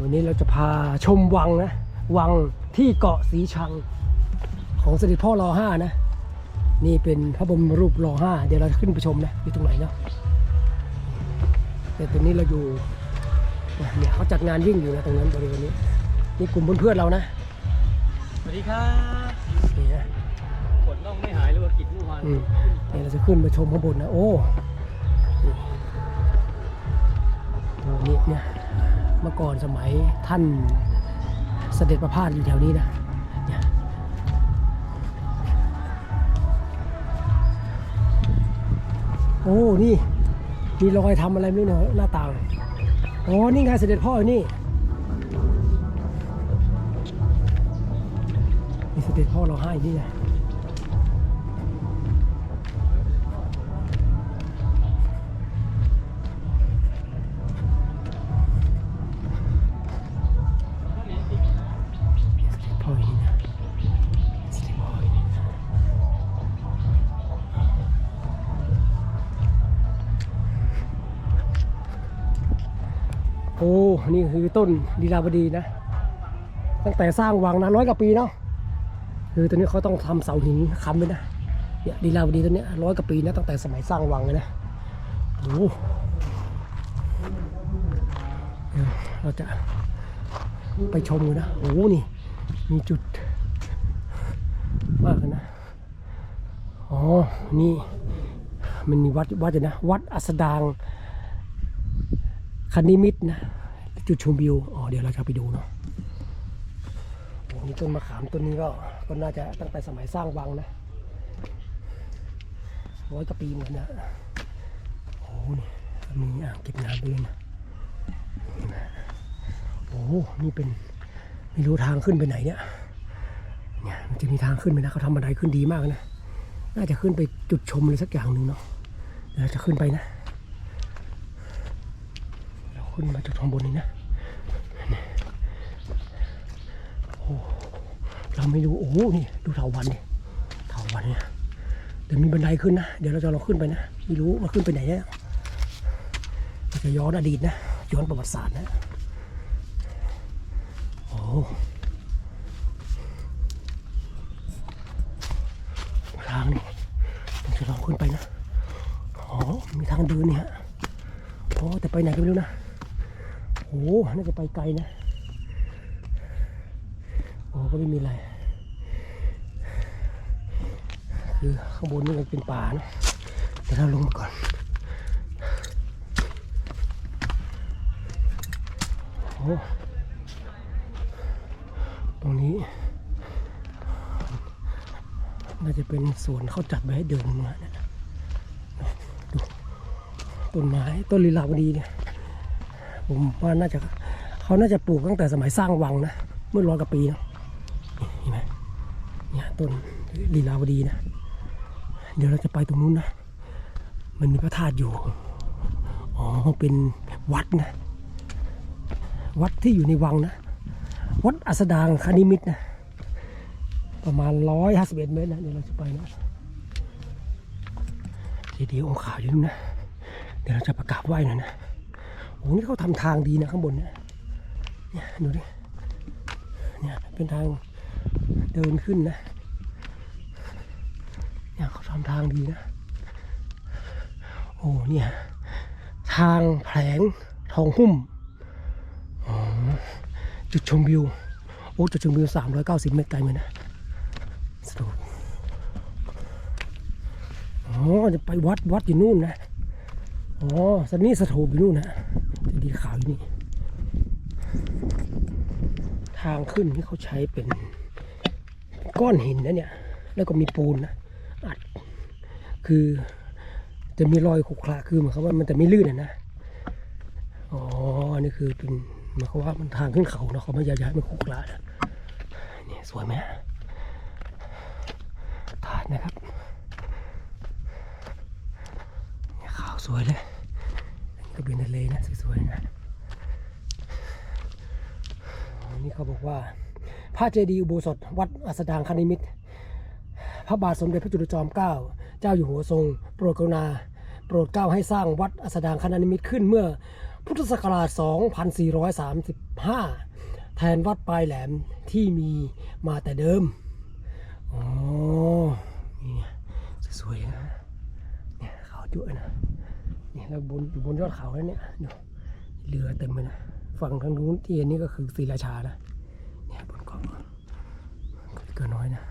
วันนี้เราจะพาชมวังนะ วังที่เกาะสีชัง ของเสด็จพ่อรอห้านะ นี่เป็นพระบรมรูปรอห้าเดี๋ยวเราจะขึ้นไปชมนะ อยู่ตรงไหนเนาะแต่ตอนนี้เราอยู่เนี่ยเขาจัดงานวิ่งอยู่นะตรงนั้นบริเวณนี้ นี่กลุ่มเพื่อนๆเรานะ สวัสดีครับนี่นะฝนต้องไม่หายหรือว่ากินเมื่อวานอืมเดี๋ยวเราจะขึ้นไปชมข้างบนนะ โอ้นี่โอ้นี่เนี่ย เมื่อก่อนสมัยท่านเสด็จประพาสอยู่แถวนี้นะโอ้ นี่ มีรอยทำอะไรไม่รู้เนาะหน้าต่างอ๋อนี่ไงเสด็จพ่ออยู่นี่นี่เสด็จพ่อเราให้นี่ไง นี่คือต้นลีลาวดีนะ ตั้งแต่สร้างวังนะร้อยกว่าปีเนาะคือตอนนี้เขาต้องทำเสาหินค้ำไว้นะเนี่ยลีลาวดีต้นเนี้ร้อยกว่าปีนะตั้งแต่สมัยสร้างวังเลยนะโอ้เราจะไปชมกันนะโอ้โหนี่ มีจุดมากเลยนะ อ๋อ นี่ มันมีวัดวัดอยู่นะ วัดอัสดางคณิมิตนะ จุดชมวิว อ๋อ เดี๋ยวเราจะไปดูเนาะโอ้นี่ต้นมะขามต้นนี้ก็ก็น่าจะตั้งแต่สมัยสร้างวังนะร้อยกว่าปีเหมือนนะโอ้โหนี่มีอ่างเก็บน้ำด้วยนะโอ้โหนี่เป็นไม่รู้ทางขึ้นไปไหนเนี่ยเนี่ยมันจะมีทางขึ้นไปนะเขาทำบันไดขึ้นดีมากนะน่าจะขึ้นไปจุดชมอะไรสักอย่างหนึ่งเนาะเดี๋ยวจะขึ้นไปนะเราขึ้นมาจุดชมบนนี้นะนี่โอ้ เราไม่รู้โอ้โหนี่ดูเถาวันนี่เถาวันเนี่ยเดี๋ยวมีบันไดขึ้นนะ เดี๋ยวเราจะลองขึ้นไปนะไม่รู้ว่าขึ้นไปไหนเนี่ยเราจะย้อนอดีตนะย้อนประวัติศาสตร์นะโอ้ทางนี่ผมจะลองขึ้นไปนะอ๋อมีทางเดินเนี่ยโอ้แต่ไปไหนก็ไม่รู้นะโอ้น่าจะไปไกลนะโอ้ก็ไม่มีอะไร คือข้างบนนี่มันเป็นป่านะเดี๋ยวเราลงมาก่อนโอ้ตรงนี้ น่าจะเป็นสวนเขาจัดไว้ให้เดินมาเนี่ยดูต้นไม้ต้นลีลาวดีเนี่ย ผมว่าน่าจะเขาน่าจะปลูกตั้งแต่สมัยสร้างวังนะ เมื่อร้อยกว่าปีนะนี่เห็นไหมเนี่ยต้นลีลาวดีนะ เดี๋ยวเราจะไปตรงนู้นนะ มันมีพระธาตุอยู่ อ๋อ เป็นวัดนะ วัดที่อยู่ในวังนะ วัดอัสดางคณิมิตนะ ประมาณร้อยห้าสิบเอ็ดเมตรนะ เดี๋ยวเราจะไปนะเดีย์องค์ขาวอยู่นู่นนะ เดี๋ยวเราจะประกาศไหว้หน่อยนะโอ้นี่เขาทำทางดีนะข้างบนเนี่ยเนี่ยดูดิ เนี่ยเป็นทางเดินขึ้นนะ เนี่ยเขาทำทางดีนะ โอ้เนี่ย ทางแผลงทองหุ้มจุดชมวิว โอ้ จุดชมวิวสามร้อยเก้าสิบเมตรไกลไหมนะสรุปอ๋อ จะไปวัดวัดอยู่นู่นนะ อ๋อสันนี่สถูปอยู่นู่นนะจะดีขาวอยู่นี่ ทางขึ้นที่เขาใช้เป็นก้อนหินนะเนี่ย แล้วก็มีปูนนะ คือ จะมีรอยขรุขระคือหมายความว่ามันจะไม่ลื่นนะนะอ๋อนนี้คือเป็นหมายความว่ามันทางขึ้นเขาเนาะเขาไม่อยากจะให้มันขรุขระนะนี่สวยไหมถ่ายนะครับนี่ขาวสวยเลยอันนี้ก็เป็นทะเลนะสวยๆนะนนี้เขาบอกว่าพระเจดีย์อุโบสถวัดอัสดางคณิมิตร พระบาทสมเด็จพระจุลจอมเกล้าเจ้าอยู่หัวทรง โปรดกรุณา โปรดเกล้าให้สร้างวัดอัสดางคณานิมิตขึ้นเมื่อพุทธศักราช 2435 แทนวัดปลายแหลมที่มีมาแต่เดิม อ๋อ นี่สวยๆนะเนี่ยเขาจุ้ยนะเนี่ยแล้วบนอยู่บนยอดเขาแล้วเนี่ยดูเรือเต็มเลยนะ ฝั่งทางนู้นที่เห็นนี่ก็คือศรีราชานะ เนี่ยบนเกาะเกินน้อยนะ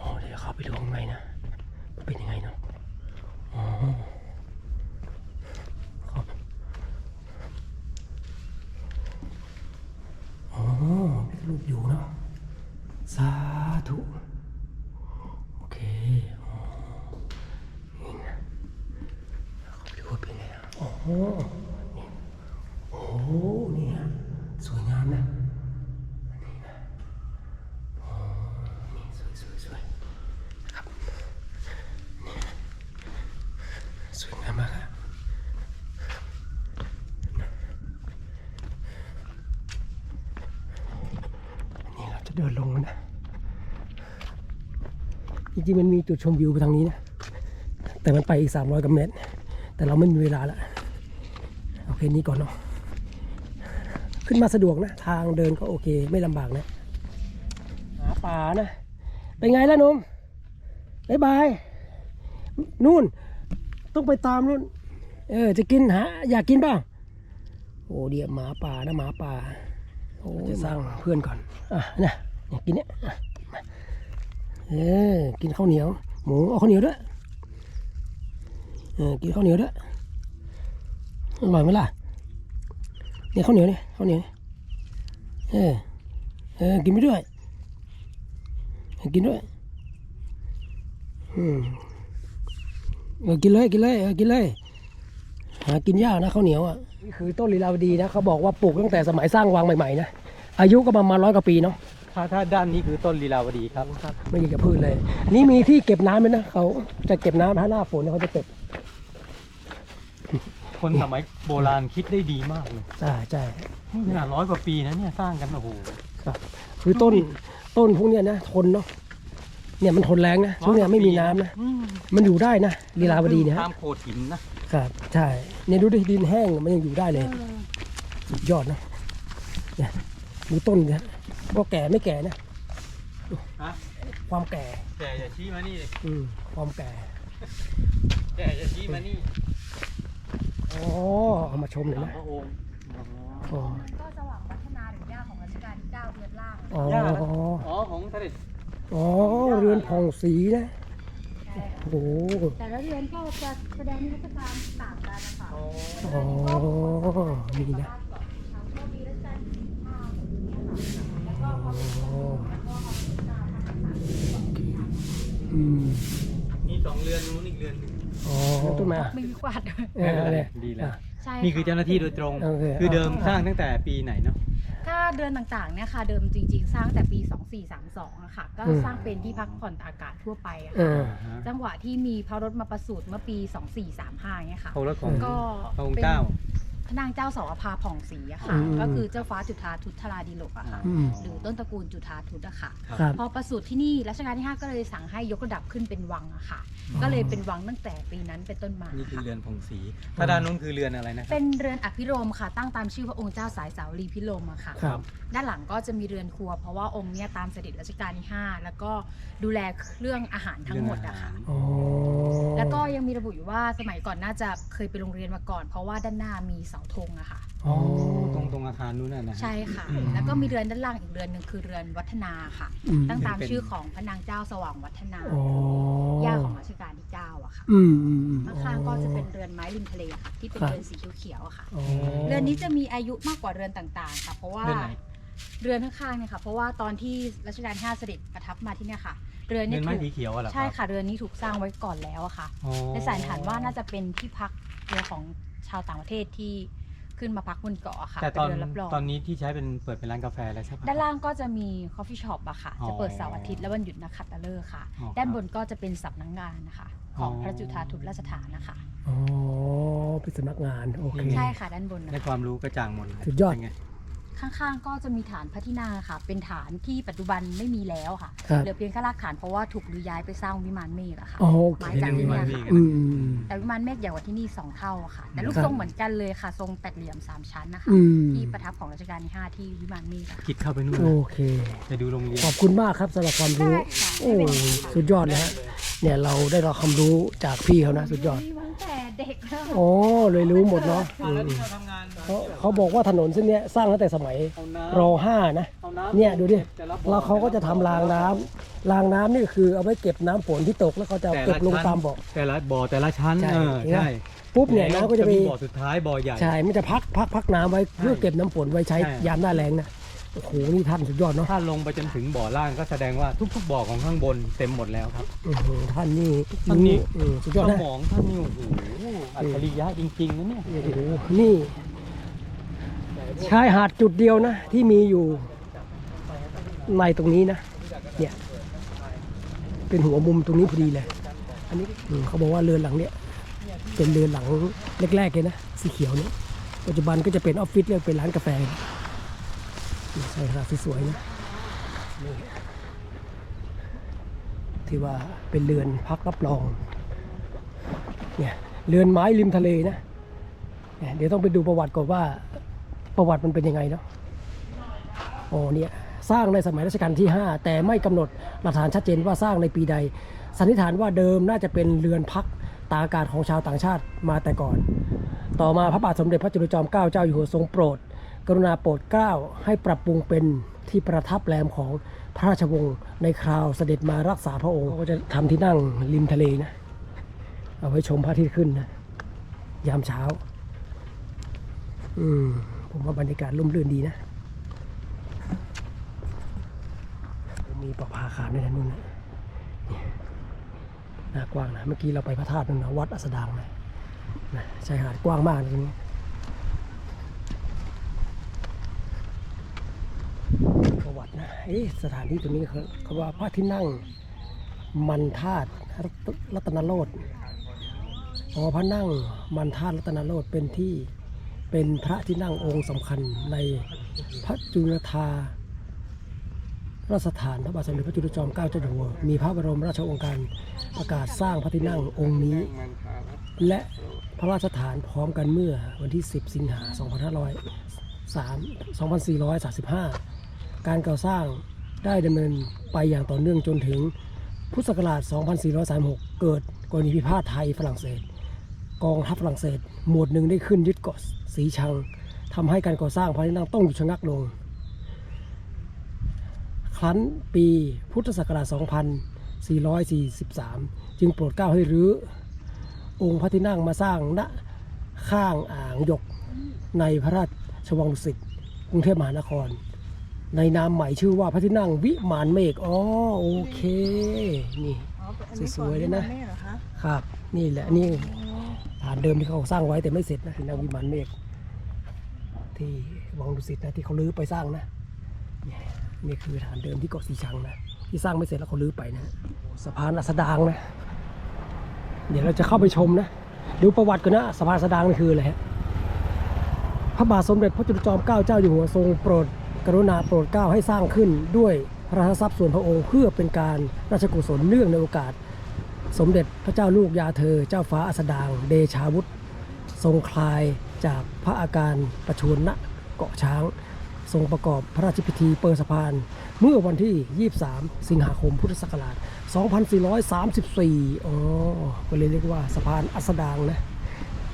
อ๋อเดี๋ยวเข้า ไปดูข้างในนะมันเป็นยังไงเนาะ อ๋อครับอ๋อมีรูปอยู่เนาะ สาธุ โอเค อ๋อ นี่นะเข้าไปดูว่าเป็นไงนะอ๋อนี่โอ้โหนี่ฮะสวยงามนะ นี่นะ อ๋อ นี่สวยสวยสวยนะครับนี่สวยงามมากอะนี่เราจะเดินลงแล้วนะ จริงๆมันมีจุดชมวิวไปทางนี้นะ แต่มันไปอีก 300กว่าเมตร แต่เราไม่มีเวลาละโอเคนี้ก่อนเนาะขึ้นมาสะดวกนะ ทางเดินก็โอเคไม่ลำบากนะหาป่านะ เป็นไงล่ะหนุ่มบายบายนู่น ต้องไปตามนู่น เออ จะกินหาอยากกินเปล่าโอ้เดี๋ยวหมาป่านะหมาป่าโอ้จะสร้างเพื่อนก่อน อะนะอยากกินเนี่ยอะมา เออกินข้าวเหนียว หมูเอาข้าวเหนียวด้วยเออกินข้าวเหนียวด้วยอร่อยไหมล่ะเนี่ยข้าวเหนียวเนี่ยข้าวเหนียวเนี่ยเออเออกินไปด้วยกินด้วยอืมเออกินเลยกินเลยเออกินเลยหากินยากนะข้าวเหนียวอะนี่คือต้นลีลาวดีนะเขาบอกว่าปลูกตั้งแต่สมัยสร้างวังใหม่ๆนะอายุก็ประมาณร้อยกว่าปีเนาะ ถ้าถ้าด้านนี้คือต้นลีลาวดีครับ ครับ ไม่มีกับพืชเลยนี่มีที่เก็บน้ำไหมนะเขาจะเก็บน้ำถ้าหน้าฝนเนี่ยเขาจะเก็บคนสมัยโบราณคิดได้ดีมากเลยใช่ใช่นี่ขนาดร้อยกว่าปีนะเนี่ยสร้างกันโอ้โหครับ คือต้นต้นพวกเนี้ยนะทนเนาะเนี่ยมันทนแรงนะช่วงเนี้ยไม่มีน้ำนะอืมมันอยู่ได้นะลีลาวดีเนี่ยฮะตามโขดหินนะครับ ใช่เนี่ยดูดิดินแห้งมันยังอยู่ได้เลยสุดยอดนะเนี่ยดูต้นเนี่ย ว่าแก่ไม่แก่นะฮะความแก่แต่อย่าชี้มานี่เลยอืมความแก่แต่อย่าชี้มานี่อ๋อ เอามาชมหน่อยตามนะ พระองค์อ๋อ มันก็สว่างพัฒนาหรือย่าของรัชกาลที่9เรือนล่างอ๋อย่านะอ๋อของเสด็จอ๋อ เรือนผ่องสีนะใช่ค่ะโอ้โห แต่ละเรือนก็จะแสดงนิทรรศการต่างกันนะคะอ๋อ อ๋อ นี่นะทาง อ๋อแล้วก็ความเป็นการทางต่างอืมมีสองเรือนนู้นอีกเรือนหนึ่งอ๋อต้นไม้อะๆไม่มีกวาดด้วยเออเนี่ยดีแล้วอะใช่นี่คือเจ้าหน้าที่โดยตรง โอเคคือเดิมสร้างตั้งแต่ปีไหนเนาะ ถ้าเรือนต่างๆเนี่ยค่ะ เดิมจริง ๆ สร้างแต่ปี 2432อะค่ะ ก็อืมสร้างเป็นที่พักผ่อนตากอากาศทั่วไปอะเอค่ะอจังหวะที่มีพระรถมาประสูติเมื่อปี 2435เนี่ยค่ะเขารถของก็พระองค์เจ้าพระ นางเจ้าสาวภาผ่องศรีอะค่ะ อืมก็คือเจ้าฟ้าจุฑาทุตธราดีโลกอะค่ะ อืม หรือต้นตระกูลจุฑาทุตอะค่ะ ครับครับพอประสูติที่นี่รัชกาลที่ 5 ก็เลยสั่งให้ยกระดับขึ้นเป็นวังอะค่ะก็เลยเป็นวังตั้งแต่ปีนั้นเป็นต้นมานี่คือค่ะเรือนพงศรีถ้าด้านนู้นคือเรือนอะไรนะครับ เป็นเรือนอภิรมย์ค่ะ ตั้งตามชื่อพระองค์เจ้าสายสาวรีพิรมย์อะค่ะ ครับ ด้านหลังก็จะมีเรือนครัว เพราะว่าองค์เนี้ยตามเสด็จรัชกาลที่ 5 แล้วก็ดูแลเรื่องอาหารทั้งหมดอะค่ะ อ๋อ แล้วก็ยังมีระบุอยู่ว่าสมัยก่อนน่าจะเคยไปโรงเรียนมาก่อน เพราะว่าด้านหน้ามีเสาธงอะค่ะ อ๋อตรงตรงอาคารนู้นน่ะนะใช่ค่ะ อืมแล้วก็มีเรือนด้านล่างอีกเรือนหนึ่งคือเรือนวัฒนาค่ะ อืมตั้งตามเป็น ชื่อของพระนางเจ้าสว่างวัฒนาอ๋อย่าของรัชกาลที่เก้าอะค่ะ อืมอืมอืม ข้างๆก็จะเป็นเรือนไม้ริมทะเลอะค่ะ ที่เป็นครับ เรือนสีเขียวๆอะค่ะ อ๋อ เรือนนี้จะมีอายุมากกว่าเรือนต่างๆ ค่ะ เพราะว่าเรือนไหน เรือนข้างๆเนี่ยค่ะ เพราะว่าตอนที่รัชกาลที่ห้าเสด็จประทับมาที่เนี่ยค่ะ เรือนเรืเนี่อยนไม้ถูกสีเขียวอะเหรอใช่ค่ะเรือนนี้ถูกสร้างไว้ก่อนแล้วอะค่ะอ๋อในสันนิษฐานว่าน่าจะเป็นที่พักเรือของชาวต่างประเทศที่ขึ้นมาพักบนเกาะอะค่ะแต่ตอนเป็นเรือนรับรองตอนนี้ที่ใช้เป็นเปิดเป็นร้านกาแฟแล้วใช่ปะ ด้านล่างก็จะมีคอฟฟี่ช็อปอะค่ะ อ๋อจะเปิดเสาร์อาทิตย์และวันหยุดนักขัตฤกษ์ค่ะ อ๋อครับด้านบนก็จะเป็นสำนักงานนะคะ ของอ๋อ พระจุฑาทุตราชฐานนะคะ อ๋อเป็นสำนักงาน โอเค ใช่ค่ะด้านบนนะได้คะความรู้กระจ่างหมดเลยสุดยอด เป็นไง ข้างๆ ก็จะมีฐานพระที่นั่งค่ะ เป็นฐานที่ปัจจุบันไม่มีแล้วค่ะ ครับเหลือเพียงแค่รากฐานเพราะว่าถูกรื้อย้ายไปสร้างวิมานเมฆอะค่ะโอเค ไม้จากที่เนี่ยค่ะ อืม แต่วิมานเมฆใหญ่กว่าที่นี่สองเท่าอะค่ะ แต่รูปครับ ทรงเหมือนกันเลยค่ะ ทรงแปดเหลี่ยมสามชั้นนะคะ อืม ที่ประทับของรัชกาลที่ห้าที่วิมานเมฆอะค่ะ คิดเข้าไปนู่นโอนะเค ไปดูโรงเรียน ขอบคุณมากครับสำหรับความรู้ ได้ค่ะโอ้ไม่เป็นไรค่ะ สุดยอดเลยฮะเนี่ยเราได้รับความรู้จากพี่เขานะ สุดยอดมีตั้งแต่ เด็กแล้วโอ้เลยรู้หมดเนาะอืมเราทำงานเขาเขาบอกว่าถนนเส้นเนี้ยสร้างตั้งแต่สมัยเอาน้ำรห้านะเอาน้ำเนี่ยดูดิแต่ละบ่อแล้วเขาก็จะทำรางน้ำรางน้ำนี่คือเอาไว้เก็บน้ำฝนที่ตกแล้วเขาจะเอาแต่เก็บละลงชั้นตามบ่อ แต่ละบ่อแต่ละชั้นใช่เออเห็นไหมใช่ปุ๊บเนี่ยน้ำก็จะไปมีบ่อสุดท้ายบ่อใหญ่ ใช่ มันจะพักพักพักน้ำไว้เพื่อเก็บน้ำฝนไว้ใช้ใช่ ยามหน้าแรงนะ โอ้โหนี่ท่านสุดยอดเนาะถ้าลงไปจนถึงบ่อล่างก็แสดงว่าทุกๆบ่อของข้างบนเต็มหมดแล้วครับ อื้อหือท่านนี่ท่านนี่อืมสุดยอดสนะมองท่านนี่โอ้โหอัจฉริยะจริงๆนะเนี่ยโอ้โหนี่ชายหาดจุดเดียวนะ ที่มีอยู่ในตรงนี้นะ เนี่ย เป็นหัวมุมตรงนี้พอดีเลย อันนี้อืมเขาบอกว่าเรือนหลังเนี่ยเป็นเรือนหลังแรกๆเลยนะสีเขียวเนี่ยปัจจุบันก็จะเป็นออฟฟิศเลยเป็นร้านกาแฟนี่ ชายหาดสวยๆนะนี่ที่ว่าเป็นเรือนพักรับรองเนี่ยเรือนไม้ริมทะเลนะเนเดี๋ยวต้องไปดูประวัติก่อนว่าประวัติมันเป็นยังไงเนาะโอ้เนี่ยสร้างในสมัยรัชกาลที่ 5 แต่ไม่กำหนดหลักฐานชัดเจนว่าสร้างในปีใด สันนิษฐานว่าเดิมน่าจะเป็นเรือนพักตาอากาศของชาวต่างชาติมาแต่ก่อน ต่อมาพระบาทสมเด็จพระจุลจอมเกล้าเจ้าอยู่หัวทรงโปรด กรุณาโปรดเกล้าให้ปรับปรุงเป็นที่ประทับแรมของพระราชวงศ์ในคราวเสด็จมารักษาพระองค์ก็จะทำที่นั่งริมทะเลนะ เอาไว้ชมพระอาทิตย์ขึ้นนะ ยามเช้า อืมผมว่าบรรยากาศร่มรื่นดีนะ มีประภาคารด้วยนะนู่นนะนี่หน้ากว้างนะ เมื่อกี้เราไปพระธาตุนั่นนะวัดอัสดางนะนะชายหาดกว้างมากตรงนี้ ประวัตินะเอ๊ะ สถานที่ตรงนี้เขาเขาว่าพระที่นั่งมันธาตุรัตนโรธอ๋อพระนั่งมันธาตุรัตนโรธเป็นที่เป็นพระที่นั่งองค์สำคัญในพระจุลธาราชสถานพระบาทสมเด็จพระจุลจอมเกล้าเจ้าอยู่หัวมีพระบรมราชโองการประกาศสร้างพระที่นั่งองค์นี้ และพระราชฐานพร้อมกันเมื่อวันที่ 10 สิงหา 2503 2435 การก่อสร้างได้ดำเนินไปอย่างต่อเนื่องจนถึงพุทธศักราช 2436 เกิดกรณีพิพาทไทยฝรั่งเศส กองทัพฝรั่งเศส หมวดหนึ่งได้ขึ้นยึดเกาะสีชังทำให้การก่อสร้างพระที่นั่งต้องหยุดชะงักลง ครั้นปีพุทธศักราช 2443 จึงโปรดเกล้าให้รื้อ องค์พระที่นั่งมาสร้างณข้างอ่างหยกในพระราชวังดุสิตกรุงเทพมหานคร ในนามใหม่ชื่อว่าพระที่นั่งวิมานเมฆอ๋อโอเค นี่ สวยๆเลยนะ ครับ นี่แหละนี่ฐานเดิมที่เขาสร้างไว้แต่ไม่เสร็จนะที่นั่งวิมานเมฆที่วังดุสิตนะที่เขาลื้อไปสร้างนะนี่นี่คือฐานเดิมที่เกาะสีชังนะที่สร้างไม่เสร็จแล้วเขาลื้อไปนะสะพานอัสดางนะ เดี๋ยวเราจะเข้าไปชมนะดูประวัติกันนะสะพานอัสดางนี่คืออะไรฮะพระบาทสมเด็จพระจุลจอมเกล้าเจ้าอยู่หัวทรงโปรด กรุณาโปรดเกล้าให้สร้างขึ้นด้วยพระทรัพย์ส่วนพระองค์เพื่อเป็นการราชกุศลเนื่องในโอกาส สมเด็จพระเจ้าลูกยาเธอ เจ้าฟ้าอัสดาง เดชาวุธทรงคลายจากพระอาการประชวรณเกาะช้าง ทรงประกอบพระราชพิธีเปิดสะพาน เมื่อวันที่ 23 สิงหาคมพุทธศักราช 2434 อ๋อ ก็เลยเรียกว่าสะพานอัสดางนะ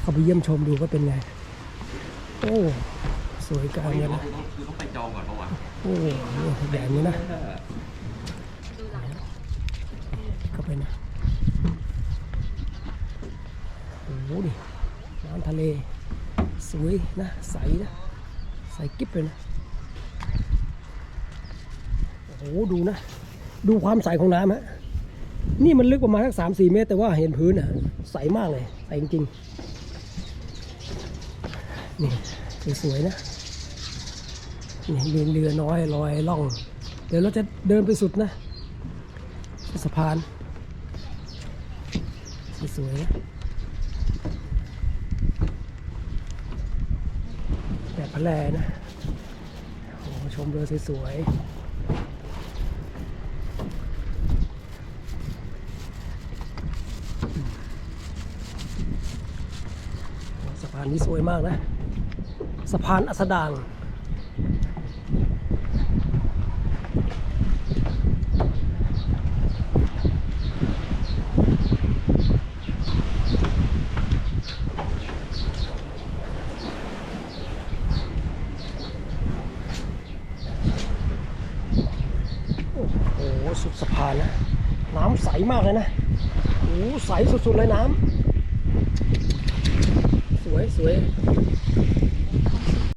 เข้าไปเยี่ยมชมดูก็เป็นไง โอ้ สวยกางเลยนะ ไปจองก่อนปะวะโอ้ใหญ่นี้นะเข้าไปนะโอ้โหนี่น้ำทะเล สวยนะ ใสนะ ใสกิ๊บเลยนะ โอ้โห ดูนะ ดูความใสของน้ำฮะนี่มันลึกประมาณสักสามสี่เมตร แต่ว่าเห็นพื้นอะ ใสมากเลย ใสจริงๆ นี่ สวยๆนะ นี่มีเรือน้อยลอยล่อง เดี๋ยวเราจะเดินไปสุดนะสะพาน สวยๆนะแบบพะแลนะชมเรือสวยๆสะพานนี้สวยมากนะ สะพานอัสดาง โอ้โห สุดสะพานนะ น้ำใส มากเลยนะโอ้โหใสสุดๆเลยน้ำสวยสวย